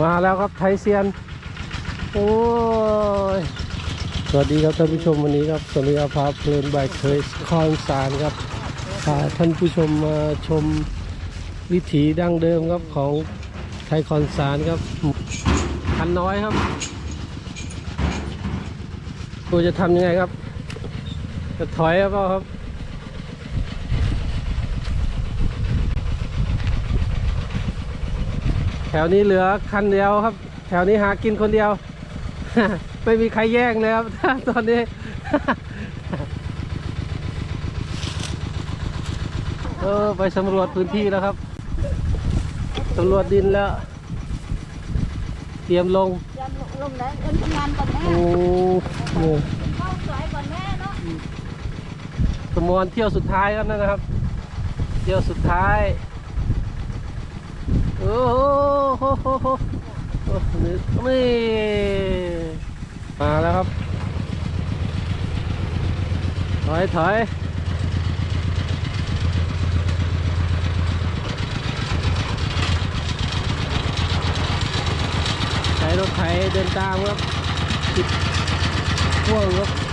มาแล้วครับไทยเซียน โอ้ย สวัสดีครับท่านผู้ชมวันนี้ครับสวัสดีอาภาเพลินบายเคยคอนสารครับพาท่านผู้ชมมาชมวิถีดั้งเดิมครับของไทยคอนสารครับคันน้อยครับกูจะทำยังไงครับ จะถอยหรือเปล่าครับ ถวนี้เหลือคันเดียวครับ แถวนี้หากินคนเดียว ไม่มีใครแย่งเลยครับตอนนี้ เออไปสำรวจพื้นที่แล้วครับสำรวจดินแล้ว เตรียมลงยันลงแล้วเอินทำงานก่อนแม่โอ้โหเข้าสวยก่อนแม่เนาะสมวนเที่ยวสุดท้ายครับนั่นนะครับ เที่ยวสุดท้าย โอ้โหโหโหโอ้โหนี่นี่มาแล้วครับ ถอยถอยใช้รถไถเดินตามครับติดพ่วงครับ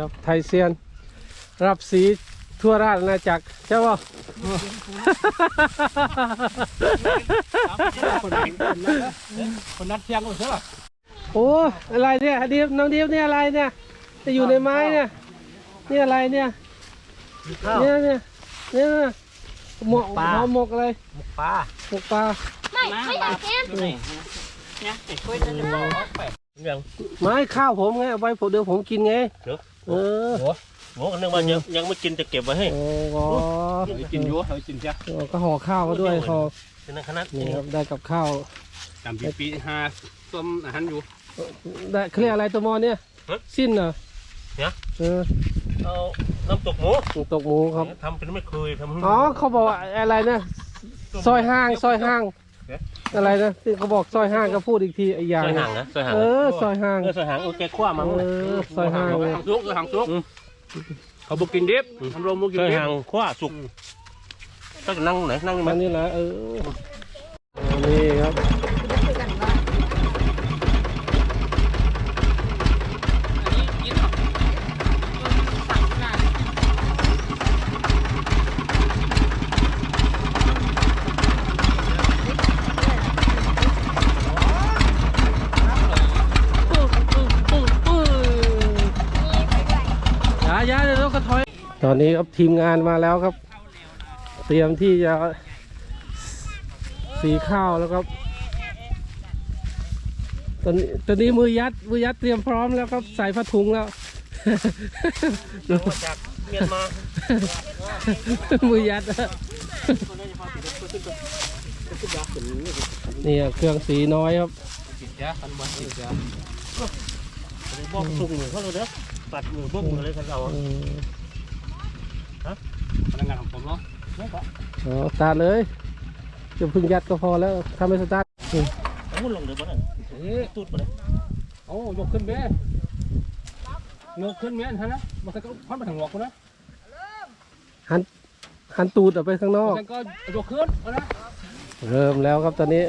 ครับไทยเซียน รับสีทั่วราชอาณาจักรใช่ป่ะคนนั้นคนนั้นเชียงก็เชื่อโอ้อะไรเนี่ยเดียบน้องเดียบเนี่ยอะไรเนี่ยจะอยู่ในไม้เนี่ยนี่อะไรเนี่ยเนี่ยเนี่ยเนี่ยหมกหมหมกอะไรปลาหมกปลาไม่ไม่อยากกินเนี่ยไอ้ช่วยจะบอกไป ยังไม้ข้าวผมไงเอาไว้ผมเดี๋ยวผมกินไงเดี๋ยว เออโอ้โหนึกว่ายังยังไม่กินจะเก็บไว้ให้ โอ้โหกินอยู่เขากินจ้ะก็ห่อข้าวมาด้วยห่อเป็นขนาดนี่นี้ครับได้กับข้าว จำปีปีหาส้มอาหารอยู่ ได้เขาเรียกอะไรตัวมอเนี่ย ฮะสิ้นเหรอเนี่ย เออเอาน้ำตกหมูตกหมูครับ ทำเป็นไม่เคยทำอ๋อเขาบอกว่าอะไรนะ ซอยห้างซอยห้างเอ๊ะอะไรนะที่เขาบอกซอยห้างก็พูดอีกทีอีกอย่างซอยหนึ่ห่างงนะซอยห่างเออซอยห้าง เออซอยห่างโอเคคว้ามาเออซอยห่างเลยหางซุกหางซุกเขาบอกกินดิบทำโรงบุกินซอยดิบห่างคว้าสุกต้องนั่งไหนนั่งมัมัน นนี่แหละเออนี่ครับ อนนี้ครับทีมงานมาแล้วครับ เตรียมที่จะสีข้าวแล้วครับ ตอนนี้ตอนนี้มือยัดมือยัดเตรียมพร้อมแล้วครับใส่ผ้าถุงแล้วมาจากเมียนมามือยัดนี่เครื่องสีน้อยครับนบอลติดจ้ะบอกสุกหนึ่งเขาเลยเด้อปัดมือบุ้งเลยกันเรา พนักงานของผมเนาะอ๋อสตาร์ทเลยจะพึ่งยัดก็พอแล้วถ้าไม่สตาร์ทอืมเอาลงเดี๋ยวบ่นั่นเอ๊ะตูดบ่ได้โอ้ยกขึ้นเบ้ยกขึ้นเบ้นฮะนะมันก็พันไปทางหัวกูนะหันหันตูดออกไปข้างนอกมันก็ยกขึ้นเอานะเริ่มแล้วครับตอนนี้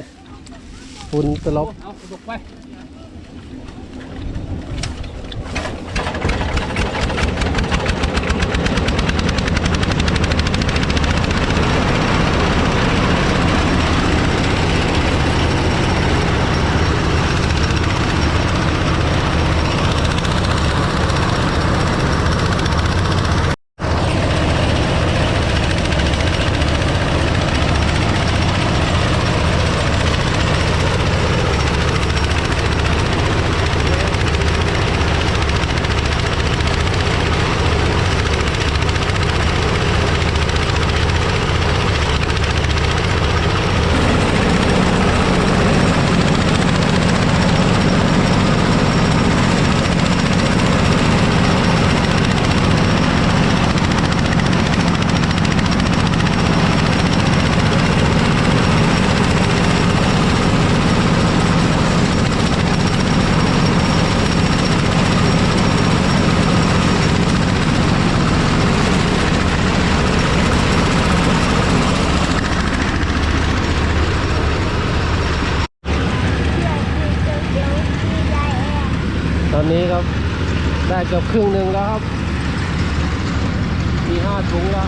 ฝุ่นตลบเอายกไป เกือบครึ่งหนึ่งแล้วครับ มีห้าถุงแล้ว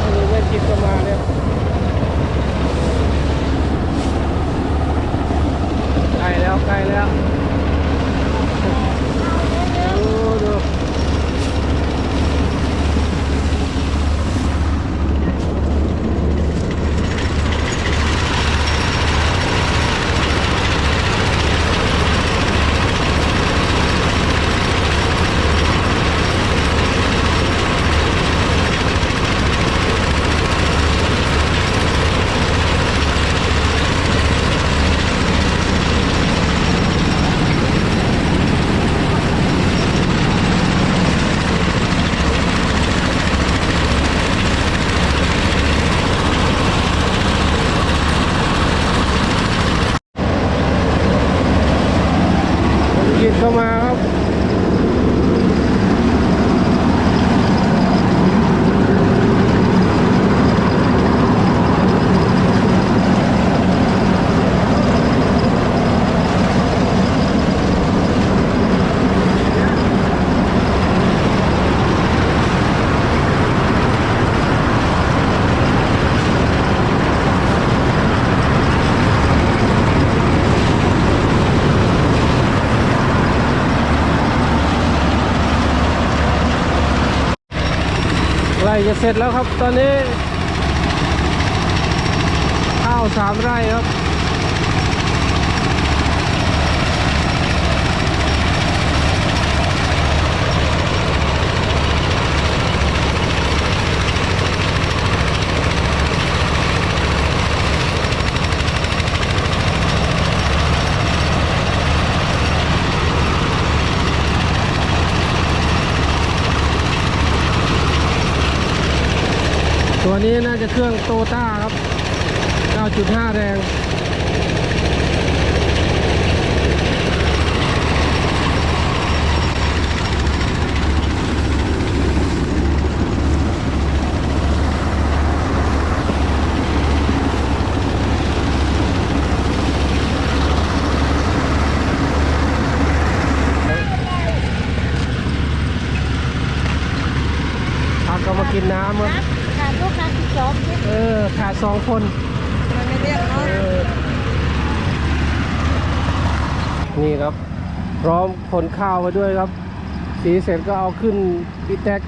อันนี้ไม่จิบก็มาเนี่ยใกล้แล้วใกล้แล้วโอ้ดูจิบเข้ามาครับ ไร่จะ เสร็จแล้วครับตอนนี้ ข้าวสามไร่ครับ ตัวนี้น่าจะเครื่องโตต้าครับ 9.5 แรง พักก็มากินน้ำครับ ขาดลูกค้าที่จบเนี่ย เออ ขาด สองคนมันไม่เรียกเนาะนี่ครับ พร้อมขนข้าวมาด้วยครับ สีเสร็จก็เอาขึ้นปีแท็ก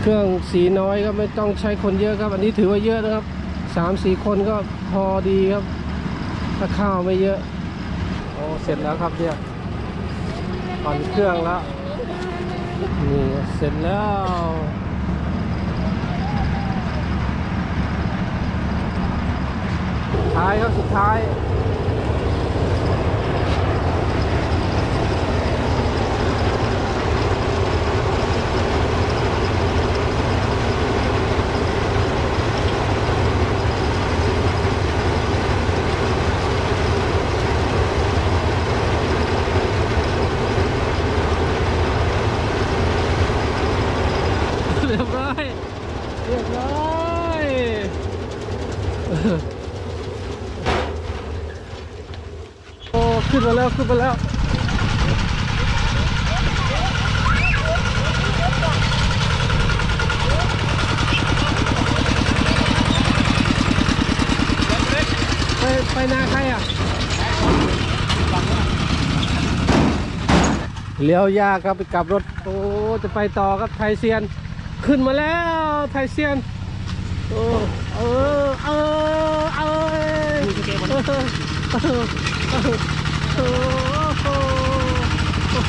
เครื่องสีน้อยก็ไม่ต้องใช้คนเยอะครับ อันนี้ถือว่าเยอะนะครับสามสี่คนก็พอดีครับ ถ้าข้าวไม่เยอะโอ้เสร็จแล้วครับเนี่ยปั่นเครื่องแล้วนี่เสร็จแล้ว ท้ายครับสุดท้ายเรียบร้อยเรียบร้อยเออโอ้ขึ้นมาแล้วขึ้นมาแล้วไปไปนาใครอะเลี้ยวยากครับไปกลับรถโอ้จะไปต่อครับไทยเซียน ขึ้นมาแล้วไทยเซียนโอ้เออเออเออเออ โหโอ้โห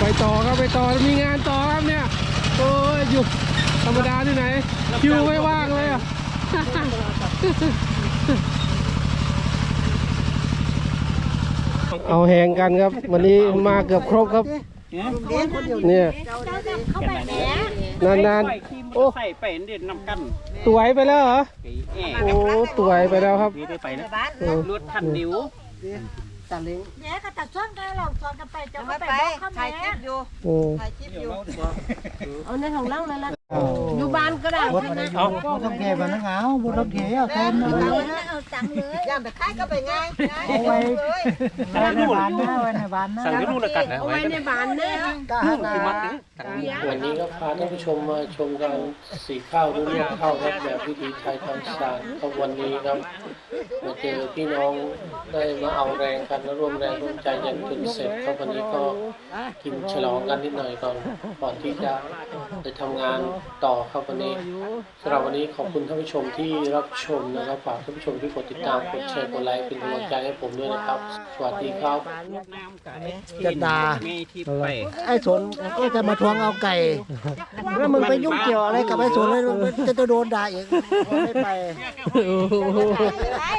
ไปต่อครับไปต่อมีงานต่อครับเนี่ยโอ้ยอยู่ธรรมดาที่ไหนคิวไม่ว่างเลยอะเอาแหงกันครับ วันนี้มาเกือบครบครับ เนี่ยเจ้าจะเข้าไปแหนนานๆๆโอ้โอ้ใส่ไปเด่นนำกันตวยไปแล้วเหรอไอ้แอ่โอ้ตวยไปแล้วครับนี่ได้ไปนะเออรถทันดิวตาเล้งแม่ก็ตัดส่วนกันเราส่วนกันไปจะจะไม่ไม่ไปไปเข้าถ่ายแม่คลิปอยู่โอ้ถ่ายคลิปอยู่เอาในของล่างเลยละ อยู่บ้านก็ได้บดอะไรอยู่บดต้องเทมันนะเอาบดต้องเทเอาเทนนะเอาตังค์เลยย่างไปค่ายก็ไปง่ายง่ายเอาไว้เลยไว้ในบ้านนะไว้ในบ้านนะสั่งที่นู่นละกันนะเอาไว้ในบ้านเนี่ยก็หันคือมัดนะนี่วันนี้ก็พาท่านผู้ชมมาชมการสีข้าวหรือเรียกข้าวครับแบบวิถีไทยทางสารครับวันนี้ครับมาเจอพี่น้องได้มาเอาแรงกันและร่วมแรงร่วมใจกันจนเสร็จครับวันนี้ก็กินฉลองกันนิดหน่อยก่อนก่อนที่จะไปทำงานต่อครับวันนี้สำหรับวันนี้ขอบคุณท่านผู้ชมที่รับชมนะครับฝากท่านผู้ชมที่กดติดตามกดแชร์กดไลค์เป็นกำลังใจให้ผมด้วยนะครับ สวัสดีครับจะด่ามีที่ไปไอ้สนก็จะมาทวงเอาไก่ แล้วมึงไปยุ่งเกี่ยวอะไรกับไอ้สนเลยจะจะโดนด่าอีกไม่ไปไป